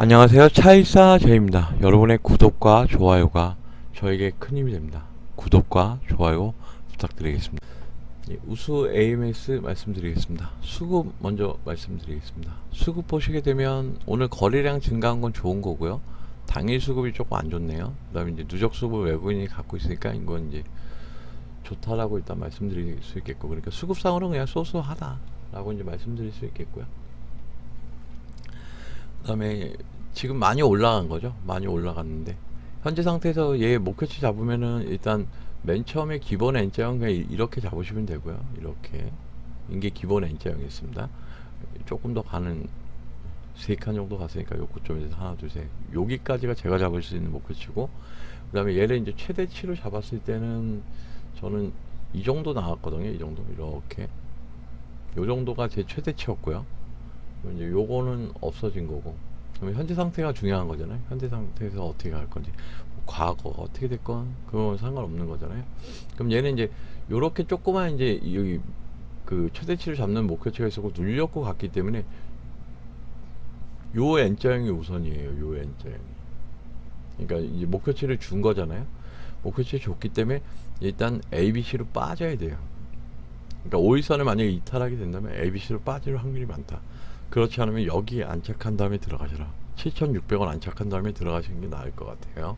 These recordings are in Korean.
안녕하세요. 차이사 제입니다. 여러분의 구독과 좋아요가 저에게 큰 힘이 됩니다. 구독과 좋아요 부탁드리겠습니다. 예, 우수 AMS 말씀드리겠습니다. 수급 먼저 말씀드리겠습니다. 수급 보시게 되면 오늘 거래량 증가한 건 좋은 거고요. 당일 수급이 조금 안 좋네요. 그 다음에 이제 누적 수급 외국인이 갖고 있으니까 이건 이제 좋다라고 일단 말씀드릴 수 있겠고 그러니까 수급상으로는 그냥 소소하다 라고 이제 말씀드릴 수 있겠고요. 그다음에 지금 많이 올라간 거죠. 많이 올라갔는데 현재 상태에서 얘 목표치 잡으면은 일단 맨 처음에 기본 N자형 그냥 이- 이렇게 잡으시면 되고요. 이렇게 이게 기본 N자형이었습니다. 조금 더 가는 세 칸 정도 갔으니까 요 고점에서 하나 둘셋 여기까지가 제가 잡을 수 있는 목표치고 그다음에 얘를 이제 최대치로 잡았을 때는 저는 이 정도 나왔거든요. 이 정도 이렇게 요 정도가 제 최대치였고요. 그럼 이제 요거는 없어진 거고. 그러면 현재 상태가 중요한 거잖아요. 현재 상태에서 어떻게 갈 건지. 뭐 과거가 어떻게 됐건 그건 상관없는 거잖아요. 그럼 얘는 이제 요렇게 조그만 이제 여기 그 최대치를 잡는 목표치가 있었고 눌렸고 갔기 때문에 요 N자형이 우선이에요. 요 N자형이. 그러니까 이제 목표치를 준 거잖아요. 목표치 줬기 때문에 일단 ABC로 빠져야 돼요. 그러니까 5일선을 만약에 이탈하게 된다면 ABC로 빠질 확률이 많다. 그렇지 않으면 여기에 안착한 다음에 들어가시라. 7,600원 안착한 다음에 들어가시는 게 나을 것 같아요.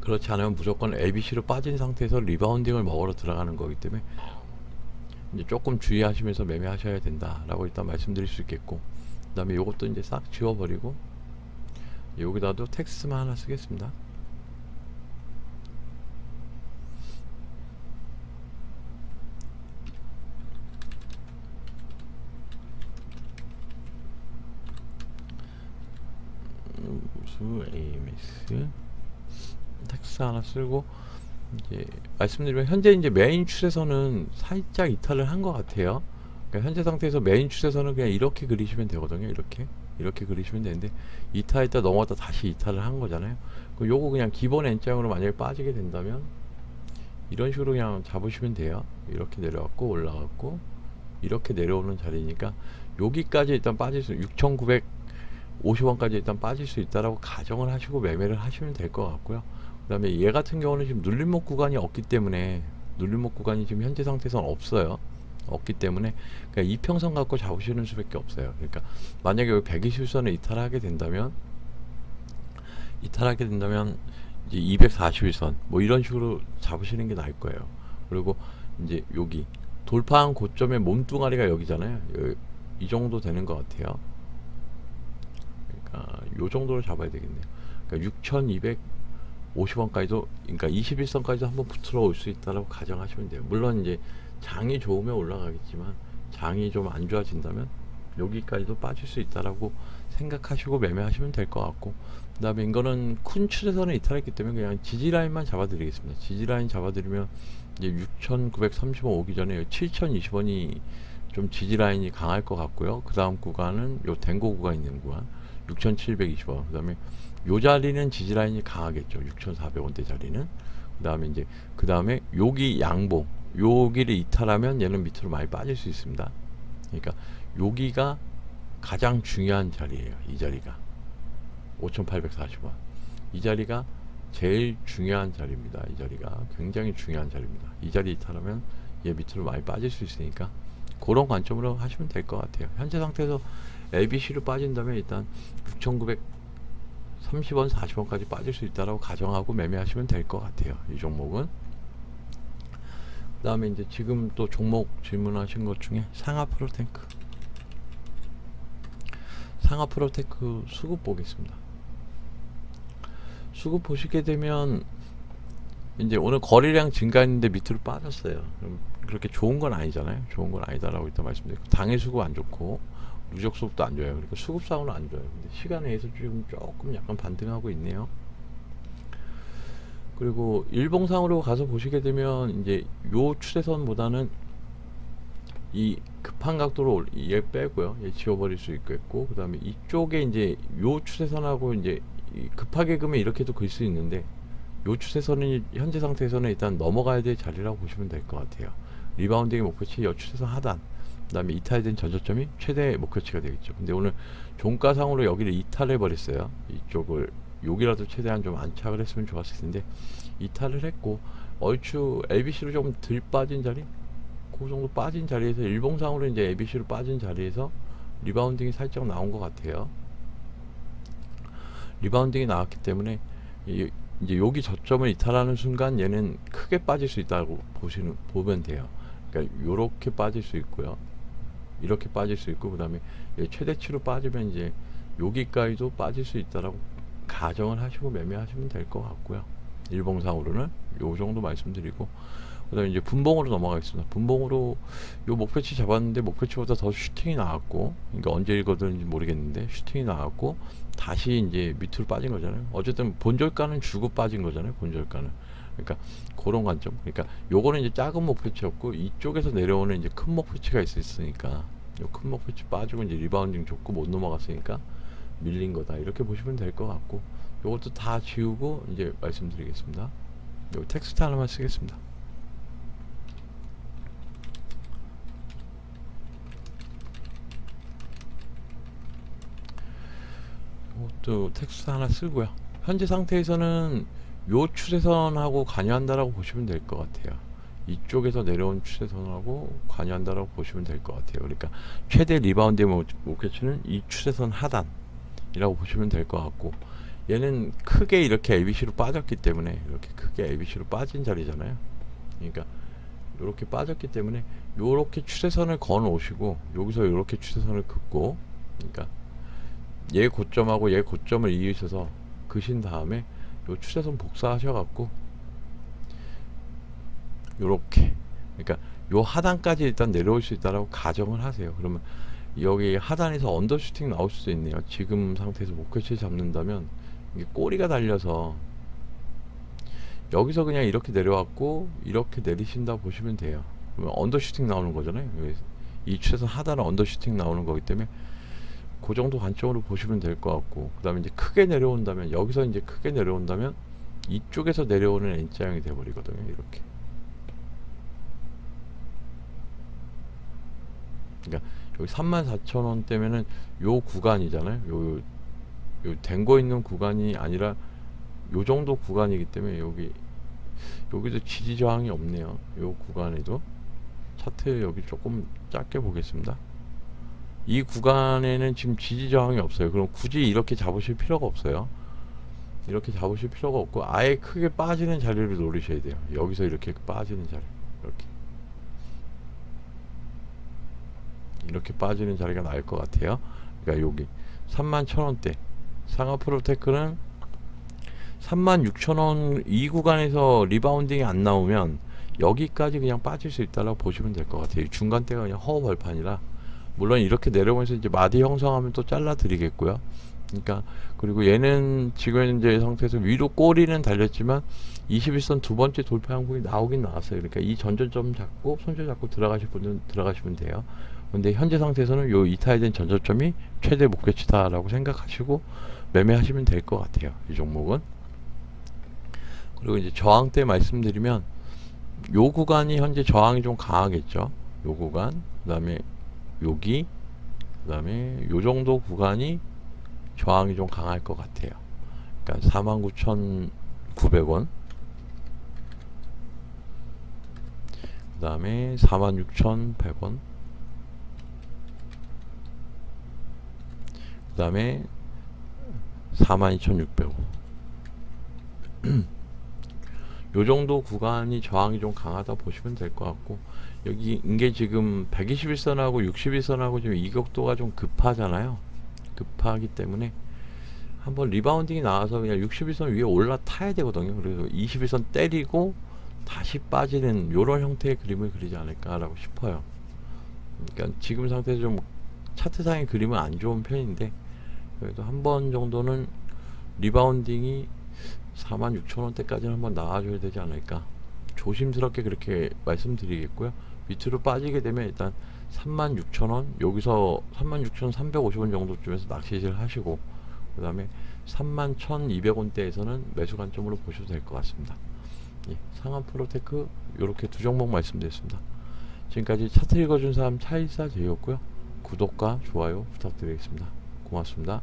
그렇지 않으면 무조건 ABC로 빠진 상태에서 리바운딩을 먹으러 들어가는 거기 때문에 이제 조금 주의하시면서 매매하셔야 된다라고 일단 말씀드릴 수 있겠고 그 다음에 이것도 이제 싹 지워버리고 여기다도 텍스트만 하나 쓰겠습니다. 우수 AMS 텍스트 하나 쓰고 이제 말씀드리면 현재 이제 메인 추세선은 살짝 이탈을 한 것 같아요. 그러니까 현재 상태에서 메인 추세선은 그냥 이렇게 그리시면 되거든요. 이렇게 이렇게 그리시면 되는데 이탈했다 넘어갔다 다시 이탈을 한 거잖아요. 그 요거 그냥 기본 N자형으로 만약에 빠지게 된다면 이런 식으로 그냥 잡으시면 돼요. 이렇게 내려왔고 올라갔고 이렇게 내려오는 자리니까 여기까지 일단 빠질 수 6,900 50원까지 일단 빠질 수 있다라고 가정을 하시고 매매를 하시면 될 것 같고요. 그 다음에 얘 같은 경우는 지금 눌림목 구간이 없기 때문에 눌림목 구간이 지금 현재 상태에서는 없어요. 없기 때문에 그냥 이평선 갖고 잡으시는 수밖에 없어요. 그러니까 만약에 여기 120선을 이탈하게 된다면 이탈하게 된다면 이제 241선 뭐 이런 식으로 잡으시는 게 나을 거예요. 그리고 이제 여기 돌파한 고점의 몸뚱아리가 여기잖아요. 요- 이 정도 되는 것 같아요. 그러니까 요 정도로 잡아야 되겠네요. 그러니까 6,250원까지도 그러니까 21선까지도 한번 붙들어 올수 있다라고 가정하시면 돼요. 물론 이제 장이 좋으면 올라가겠지만 장이 좀 안 좋아진다면 여기까지도 빠질 수 있다라고 생각하시고 매매하시면 될 것 같고 그 다음에 이거는 큰 추세선을 이탈했기 때문에 그냥 지지 라인만 잡아드리겠습니다. 지지 라인 잡아드리면 이제 6,930원 오기 전에 7,020원이 좀 지지 라인이 강할 것 같고요. 그 다음 구간은 요 댕고 구간 있는 구간 6,720원. 그다음에 요 자리는 지지 라인이 강하겠죠. 6,400원대 자리는. 그다음에 이제 그다음에 여기 양봉 여기를 이탈하면 얘는 밑으로 많이 빠질 수 있습니다. 그러니까 여기가 가장 중요한 자리예요. 이 자리가 5,840원. 이 자리가 제일 중요한 자리입니다. 이 자리가 굉장히 중요한 자리입니다. 이 자리 이탈하면 얘 밑으로 많이 빠질 수 있으니까 그런 관점으로 하시면 될 것 같아요. 현재 상태에서 ABC로 빠진다면 일단 6,930원, 40원까지 빠질 수 있다라고 가정하고 매매하시면 될 것 같아요. 이 종목은. 그 다음에 이제 지금 또 종목 질문하신 것 중에 상하 프로테크. 상하 프로테크 수급 보겠습니다. 수급 보시게 되면 이제 오늘 거래량 증가했는데 밑으로 빠졌어요. 그렇게 좋은 건 아니잖아요. 좋은 건 아니다라고 일단 말씀드리고 당일 수급 안 좋고 누적 수급도 안 좋아요. 그러니까 수급상으로 안 좋아요. 근데 시간에 의해서 지금 조금 약간 반등하고 있네요. 그리고 일봉상으로 가서 보시게 되면 이제 요 추세선보다는 이 급한 각도로 올- 얘 빼고요. 얘 지워버릴 수 있겠고 그다음에 이쪽에 이제 요 추세선하고 이제 이 급하게 그면 이렇게도 글 수 있는데 요 추세선은 현재 상태에서는 일단 넘어가야 될 자리라고 보시면 될 것 같아요. 리바운딩의 목표치 요 추세선 하단 그 다음에 이탈된 전저점이 최대 목표치가 되겠죠. 근데 오늘 종가상으로 여기를 이탈해 버렸어요. 이쪽을 여기라도 최대한 좀 안착을 했으면 좋았을 텐데 이탈을 했고 얼추 LBC로 조금 덜 빠진 자리, 그 정도 빠진 자리에서 일봉상으로 이제 LBC로 빠진 자리에서 리바운딩이 살짝 나온 것 같아요. 리바운딩이 나왔기 때문에 이, 이제 여기 저점을 이탈하는 순간 얘는 크게 빠질 수 있다고 보시는 보면 돼요. 그러니까 요렇게 빠질 수 있고요. 이렇게 빠질 수 있고 그다음에 얘 최대치로 빠지면 이제 여기까지도 빠질 수 있다라고 가정을 하시고 매매하시면 될 것 같고요. 일봉상으로는 요 정도 말씀드리고 그다음에 이제 분봉으로 넘어가겠습니다. 분봉으로 요 목표치 잡았는데 목표치보다 더 슈팅이 나왔고 그러니까 언제 읽어드는지 모르겠는데 슈팅이 나왔고 다시 이제 밑으로 빠진 거잖아요. 어쨌든 본절가는 주고 빠진 거잖아요. 본절가는. 그러니까 그런 관점. 그러니까 요거는 이제 작은 목표치였고 이쪽에서 내려오는 이제 큰 목표치가 있었으니까 요 큰 목표치 빠지고 이제 리바운딩 좋고 못 넘어갔으니까 밀린 거다 이렇게 보시면 될 것 같고 요것도 다 지우고 이제 말씀드리겠습니다. 요 텍스트 하나만 쓰겠습니다. 이것도 텍스트 하나 쓰고요. 현재 상태에서는 요 추세선하고 관여한다라고 보시면 될 것 같아요. 이쪽에서 내려온 추세선하고 관여한다라고 보시면 될 것 같아요. 그러니까 최대 리바운드의 목- 목표치는 이 추세선 하단이라고 보시면 될 것 같고 얘는 크게 이렇게 ABC로 빠졌기 때문에 이렇게 크게 ABC로 빠진 자리잖아요. 그러니까 이렇게 빠졌기 때문에 요렇게 추세선을 건 오시고 여기서 이렇게 추세선을 긋고 그러니까 얘 고점하고 얘 고점을 이으셔서 그신 다음에 요 추세선 복사하셔 갖고 요렇게 그러니까 요 하단까지 일단 내려올 수 있다라고 가정을 하세요. 그러면 여기 하단에서 언더슈팅 나올 수도 있네요. 지금 상태에서 목표치 잡는다면 이게 꼬리가 달려서 여기서 그냥 이렇게 내려왔고 이렇게 내리신다 보시면 돼요. 그러면 언더슈팅 나오는 거잖아요. 이 추세선 하단은 언더슈팅 나오는 거기 때문에 그 정도 관점으로 보시면 될 것 같고 그 다음에 이제 크게 내려온다면 여기서 이제 크게 내려온다면 이쪽에서 내려오는 N자형이 돼버리거든요. 이렇게. 그러니까 여기 34,000원 때면은 요 구간이잖아요. 요, 요 댕거 있는 구간이 아니라 요 정도 구간이기 때문에 여기 여기도 지지 저항이 없네요. 요 구간에도 차트 여기 조금 작게 보겠습니다. 이 구간에는 지금 지지 저항이 없어요. 그럼 굳이 이렇게 잡으실 필요가 없어요. 이렇게 잡으실 필요가 없고 아예 크게 빠지는 자리를 노리셔야 돼요. 여기서 이렇게 빠지는 자리. 이렇게. 이렇게 빠지는 자리가 나을 것 같아요. 그러니까 여기 31,000원대 상하 프로테크는 36,000원 이 구간에서 리바운딩이 안 나오면 여기까지 그냥 빠질 수 있다라고 보시면 될 것 같아요. 이 중간대가 그냥 허허 벌판이라 물론 이렇게 내려오면서 이제 마디 형성하면 또 잘라 드리겠고요. 그러니까 그리고 얘는 지금 현재 상태에서 위로 꼬리는 달렸지만 21선 두 번째 돌파 항목이 나오긴 나왔어요. 그러니까 이 전전점 잡고 손절 잡고 들어가실 분은 들어가시면 돼요. 근데 현재 상태에서는 요 이탈된 전저점이 최대 목표치다라고 생각하시고 매매하시면 될 것 같아요. 이 종목은. 그리고 이제 저항 때 말씀드리면 요 구간이 현재 저항이 좀 강하겠죠. 요 구간. 그다음에 여기 그 다음에 요 정도 구간이 저항이 좀 강할 것 같아요. 그러니까 49,900원. 그 다음에 46,100원. 그 다음에 42,600원 요 정도 구간이 저항이 좀 강하다 보시면 될 것 같고 여기 이게 지금 121선하고 61선하고 지금 이격도가 좀 급하잖아요. 급하기 때문에 한번 리바운딩이 나와서 그냥 61선 위에 올라타야 되거든요. 그래서 21선 때리고 다시 빠지는 요런 형태의 그림을 그리지 않을까라고 싶어요. 그러니까 지금 상태에서 좀 차트상의 그림은 안 좋은 편인데 그래도 한 번 정도는 리바운딩이 46,000원대까지는 한번 나와줘야 되지 않을까 조심스럽게 그렇게 말씀드리겠고요 밑으로 빠지게 되면 일단 36,000원 여기서 36,350원 정도쯤에서 낚시질 하시고 그 다음에 31,200원대에서는 매수 관점으로 보셔도 될 것 같습니다 예, 상한 프로테크 이렇게 두 종목 말씀드렸습니다 지금까지 차트 읽어준 사람 차일사 제이였고요. 구독과 좋아요 부탁드리겠습니다. 고맙습니다.